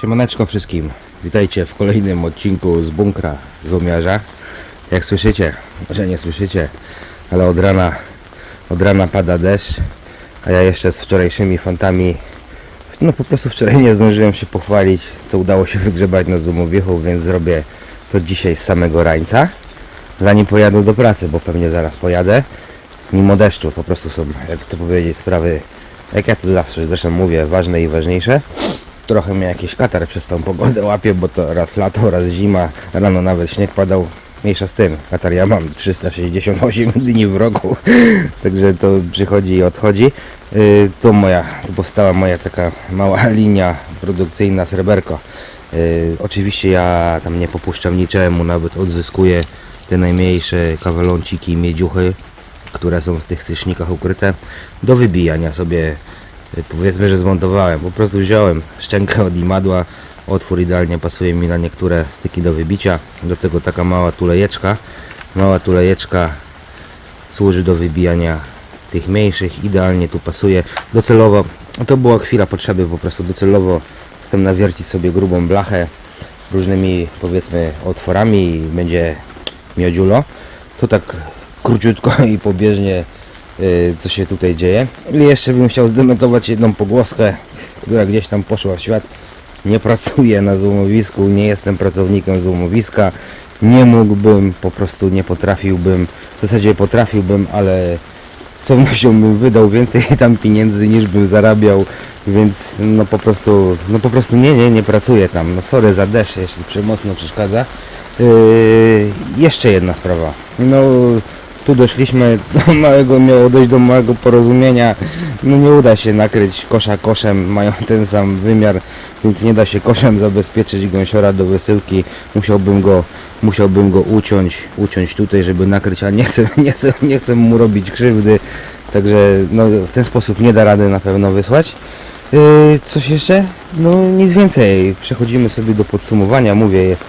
Siemaneczko wszystkim. Witajcie w kolejnym odcinku z bunkra złomiarza. Jak słyszycie, może nie słyszycie, ale od rana, od rana pada deszcz, a ja jeszcze z wczorajszymi fantami, no po prostu wczoraj nie zdążyłem się pochwalić, co udało się wygrzebać na złomowiechu, więc zrobię to dzisiaj z samego rańca, zanim pojadę do pracy, bo pewnie zaraz pojadę. Mimo deszczu po prostu są, jak to powiedzieć, sprawy, jak ja to zawsze zresztą mówię, ważne i ważniejsze trochę mnie jakiś katar przez tą pogodę łapie, bo to raz lato, raz zima, rano nawet śnieg padał. Mniejsza z tym, katar ja mam 368 dni w roku, także to przychodzi i odchodzi. Yy, to moja, tu powstała moja taka mała linia produkcyjna sreberko. Yy, oczywiście ja tam nie popuszczam niczemu, nawet odzyskuję te najmniejsze kawalonciki, miedziuchy, które są w tych sysznikach ukryte, do wybijania sobie Y, powiedzmy, że zmontowałem. Po prostu wziąłem szczękę od imadła, otwór idealnie pasuje mi na niektóre styki do wybicia. Do tego taka mała tulejeczka. Mała tulejeczka służy do wybijania tych mniejszych, idealnie tu pasuje. Docelowo, to była chwila potrzeby, po prostu docelowo chcę nawiercić sobie grubą blachę różnymi powiedzmy otworami i będzie miodziulo. To tak króciutko i pobieżnie y, co się tutaj dzieje. I jeszcze bym chciał zdementować jedną pogłoskę, która gdzieś tam poszła w świat. Nie pracuję na złomowisku, nie jestem pracownikiem złomowiska. Nie mógłbym, po prostu nie potrafiłbym. W zasadzie potrafiłbym, ale z pewnością bym wydał więcej tam pieniędzy niż bym zarabiał, więc no po prostu, no po prostu nie, nie, nie pracuję tam. No sorry za jeśli mocno przeszkadza. Yy, jeszcze jedna sprawa. No tu doszliśmy do małego, miało dojść do małego porozumienia. No nie uda się nakryć kosza koszem, mają ten sam wymiar, więc nie da się koszem zabezpieczyć gąsiora do wysyłki. Musiałbym go, musiałbym go uciąć, uciąć tutaj, żeby nakryć, a nie chcę, nie chcę, nie chcę mu robić krzywdy. Także no, w ten sposób nie da rady na pewno wysłać. Yy, coś jeszcze? No nic więcej. Przechodzimy sobie do podsumowania. Mówię, jest,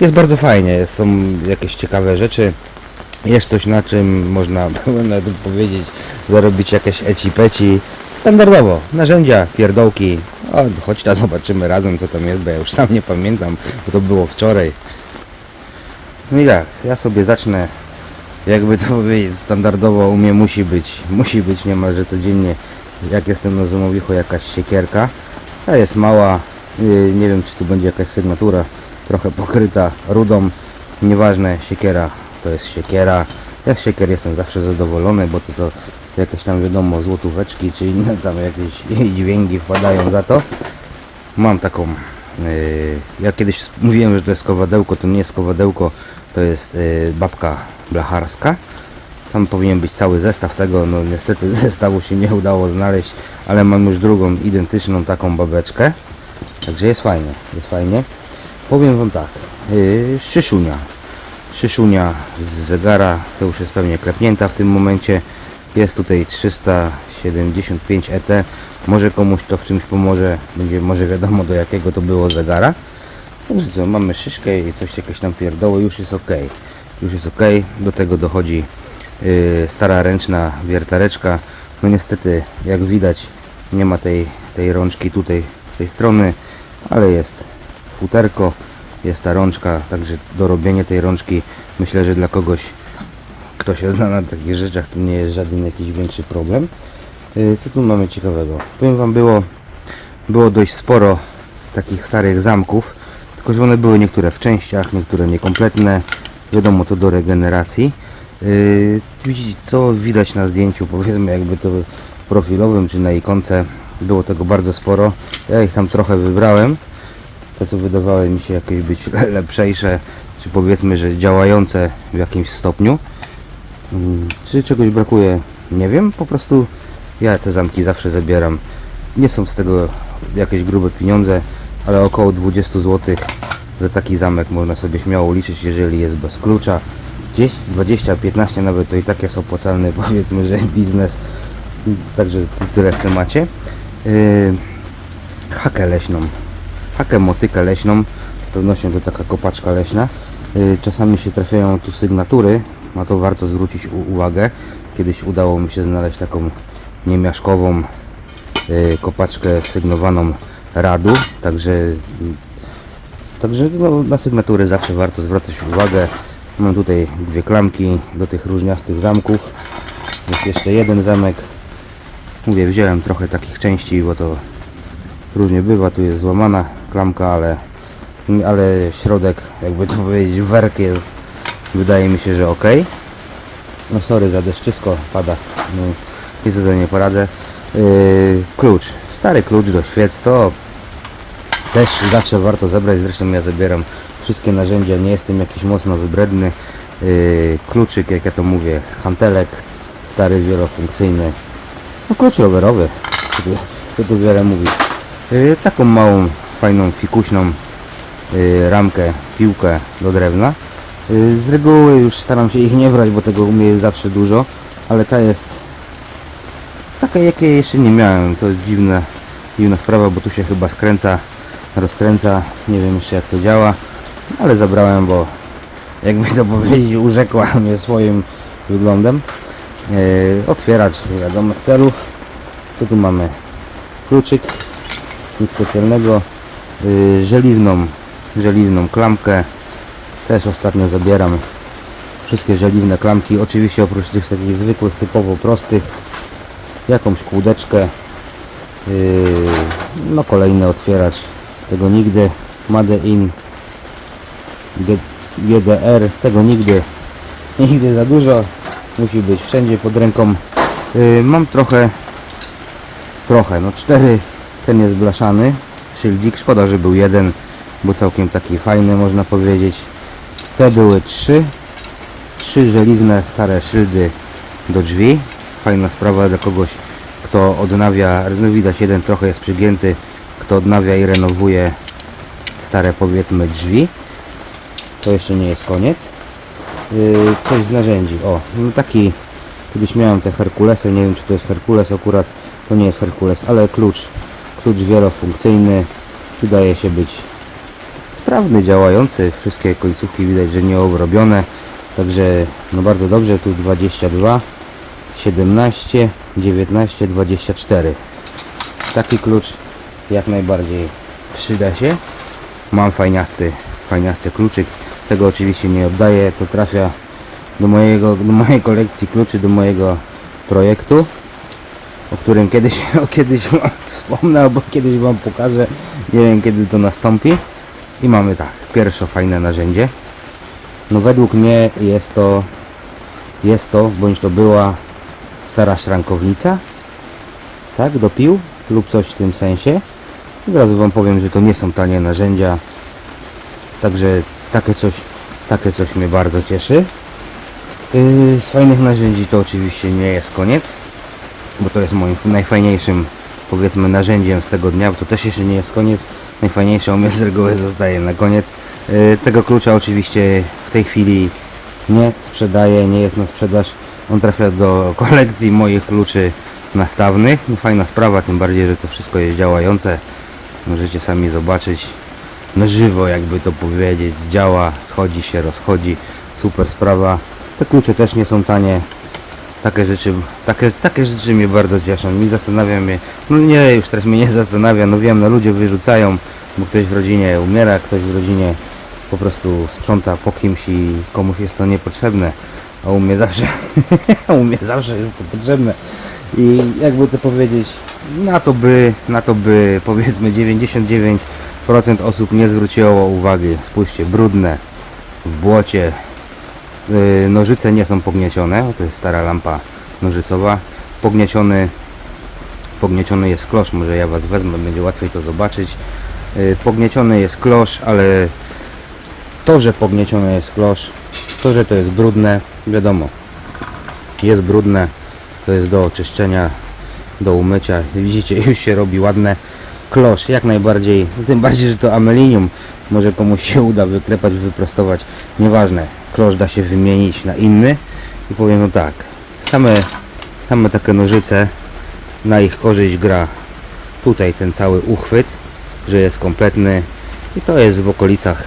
jest bardzo fajnie. Są jakieś ciekawe rzeczy. Jest coś na czym można było powiedzieć zarobić jakieś eci peci. Standardowo, narzędzia, pierdołki. O, chodź tam zobaczymy razem co tam jest, bo ja już sam nie pamiętam, bo to było wczoraj. No i tak, ja sobie zacznę, jakby to powiedzieć, standardowo u mnie musi być, musi być niemalże codziennie, jak jestem na Zumowichu, jakaś siekierka. Ta jest mała, yy, nie wiem czy tu będzie jakaś sygnatura, trochę pokryta rudą, nieważne, siekiera to jest siekiera. Ja z siekier jestem zawsze zadowolony, bo to, to jakieś tam wiadomo złotóweczki czy inne tam jakieś dźwięki wpadają za to. Mam taką, yy, ja kiedyś mówiłem, że to jest kowadełko, to nie jest kowadełko, to jest yy, babka blacharska. Tam powinien być cały zestaw tego, no niestety zestawu się nie udało znaleźć, ale mam już drugą identyczną taką babeczkę. Także jest fajnie, jest fajnie. Powiem wam tak, yy, szyszunia. Szyszunia z zegara, to już jest pewnie klepnięta w tym momencie. Jest tutaj 375 ET. Może komuś to w czymś pomoże, będzie może wiadomo do jakiego to było zegara. Także co, mamy szyszkę i coś jakieś tam pierdoły, już jest ok. Już jest ok. Do tego dochodzi yy, stara ręczna wiertareczka. No niestety, jak widać, nie ma tej, tej rączki tutaj z tej strony, ale jest futerko, jest ta rączka, także dorobienie tej rączki myślę, że dla kogoś, kto się zna na takich rzeczach, to nie jest żaden jakiś większy problem. Yy, Co tu mamy ciekawego? Powiem Wam, było, było dość sporo takich starych zamków, tylko że one były niektóre w częściach, niektóre niekompletne. Wiadomo, to do regeneracji. Yy, widzicie, co widać na zdjęciu, powiedzmy jakby to profilowym, czy na ikonce. Było tego bardzo sporo. Ja ich tam trochę wybrałem. Te, co wydawały mi się jakieś być lepszejsze, czy powiedzmy, że działające w jakimś stopniu. Mm, Czy czegoś brakuje? Nie wiem, po prostu ja te zamki zawsze zabieram. Nie są z tego jakieś grube pieniądze, ale około 20 zł za taki zamek można sobie śmiało liczyć, jeżeli jest bez klucza. Gdzieś 20-15 nawet to i tak jest opłacalny, powiedzmy, że biznes. Także tyle w temacie. Yy, hakę leśną. Hakę motykę leśną. Z pewnością to taka kopaczka leśna. Yy, Czasami się trafiają tu sygnatury. Na to warto zwrócić uwagę. Kiedyś udało mi się znaleźć taką niemiaszkową yy, kopaczkę sygnowaną radu, także Także no, na sygnatury zawsze warto zwracać uwagę. Mam tutaj dwie klamki do tych różniastych zamków. Jest jeszcze jeden zamek. Mówię, wziąłem trochę takich części, bo to różnie bywa. Tu jest złamana klamka, ale, ale środek, jakby to powiedzieć, werk jest, wydaje mi się, że ok. No sorry za deszczysko, pada. No, nic sobie nie poradzę. Yy, klucz. Stary klucz do świec to też zawsze warto zebrać, zresztą ja zabieram wszystkie narzędzia, nie jestem jakiś mocno wybredny. Yy, kluczyk, jak ja to mówię, hantelek, stary, wielofunkcyjny. No klucz rowerowy, co tu, co tu wiele mówić. Yy, taką małą, fajną, fikuśną yy, ramkę, piłkę do drewna. Yy, z reguły już staram się ich nie brać, bo tego u mnie jest zawsze dużo, ale ta jest taka, jakiej jeszcze nie miałem. To jest dziwna, dziwna sprawa, bo tu się chyba skręca rozkręca, nie wiem jeszcze jak to działa, ale zabrałem, bo jakby to powiedzieć, urzekła mnie swoim wyglądem. Yy, otwieracz wiadomych celów. Co tu mamy? Kluczyk, nic specjalnego. Yy, żeliwną, żeliwną klamkę. Też ostatnio zabieram wszystkie żeliwne klamki. Oczywiście oprócz tych takich zwykłych, typowo prostych. Jakąś kłódeczkę. Yy, no kolejny otwieracz tego nigdy Made in GDR tego nigdy nigdy za dużo musi być wszędzie pod ręką yy, mam trochę trochę, no cztery ten jest blaszany szyldzik, szkoda, że był jeden bo całkiem taki fajny można powiedzieć. Te były trzy. Trzy żeliwne stare szyldy do drzwi. Fajna sprawa dla kogoś kto odnawia, no widać jeden trochę jest przygięty kto odnawia i renowuje stare powiedzmy drzwi. To jeszcze nie jest koniec. Yy, coś z narzędzi. O no taki kiedyś miałem te Herkulesy. Nie wiem czy to jest Herkules akurat. To nie jest Herkules ale klucz klucz wielofunkcyjny wydaje się być sprawny, działający wszystkie końcówki widać, że nie obrobione także no bardzo dobrze tu 22 17 19 24 taki klucz jak najbardziej przyda się. Mam fajniasty, fajniasty kluczyk. Tego oczywiście nie oddaję. To trafia do, mojego, do mojej kolekcji kluczy, do mojego projektu, o którym kiedyś, o kiedyś wam wspomnę, albo kiedyś Wam pokażę. Nie wiem kiedy to nastąpi. I mamy tak, pierwsze fajne narzędzie. No według mnie jest to, jest to, bądź to była stara szrankownica, tak, do pił lub coś w tym sensie. Od razu Wam powiem, że to nie są tanie narzędzia. Także takie coś, takie coś mnie bardzo cieszy. Yy, z fajnych narzędzi to oczywiście nie jest koniec, bo to jest moim najfajniejszym powiedzmy narzędziem z tego dnia, bo to też jeszcze nie jest koniec. Najfajniejsze u mnie z reguły zostaje na koniec. Yy, tego klucza oczywiście w tej chwili nie sprzedaję, nie jest na sprzedaż. On trafia do kolekcji moich kluczy nastawnych. No, fajna sprawa, tym bardziej, że to wszystko jest działające. Możecie sami zobaczyć na żywo, jakby to powiedzieć. Działa, schodzi się, rozchodzi. Super sprawa. Te klucze też nie są tanie. Takie rzeczy, takie, takie rzeczy mnie bardzo cieszą. Mi zastanawia mnie, no nie, już teraz mnie nie zastanawia, no wiem, no ludzie wyrzucają, bo ktoś w rodzinie umiera, ktoś w rodzinie po prostu sprząta po kimś i komuś jest to niepotrzebne. A u mnie zawsze, u mnie zawsze jest to potrzebne. I jakby to powiedzieć, na to by, na to by powiedzmy 99% osób nie zwróciło uwagi. Spójrzcie, brudne, w błocie, nożyce nie są pogniecione, to jest stara lampa nożycowa. Pognieciony, pognieciony jest klosz, może ja Was wezmę, będzie łatwiej to zobaczyć. Yy, Pognieciony jest klosz, ale to, że pognieciony jest klosz, to, że to jest brudne, wiadomo, jest brudne, to jest do oczyszczenia, do umycia. Widzicie, już się robi ładne. Klosz, jak najbardziej, tym bardziej, że to amelinium, może komuś się uda wyklepać, wyprostować, nieważne. Klosz da się wymienić na inny. I powiem no tak, same, same takie nożyce, na ich korzyść gra tutaj ten cały uchwyt, że jest kompletny. I to jest w okolicach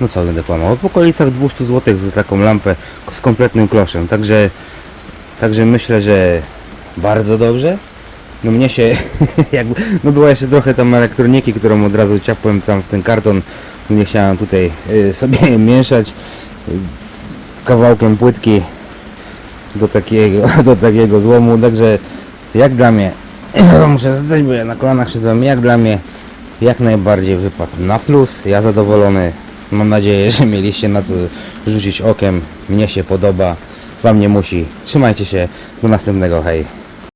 no co będę kłamał, w okolicach 200 zł za taką lampę z kompletnym kloszem, także Także myślę, że bardzo dobrze. No mnie się, jakby, no była jeszcze trochę tam elektroniki, którą od razu ciapłem tam w ten karton, nie chciałem tutaj y, sobie mieszać. Z kawałkiem płytki do takiego, do takiego złomu, także jak dla mnie, muszę zdać, bo ja na kolanach szedłem, jak dla mnie jak najbardziej wypadł na plus, ja zadowolony, mam nadzieję, że mieliście na co rzucić okiem, mnie się podoba, wam nie musi, trzymajcie się, do następnego, hej.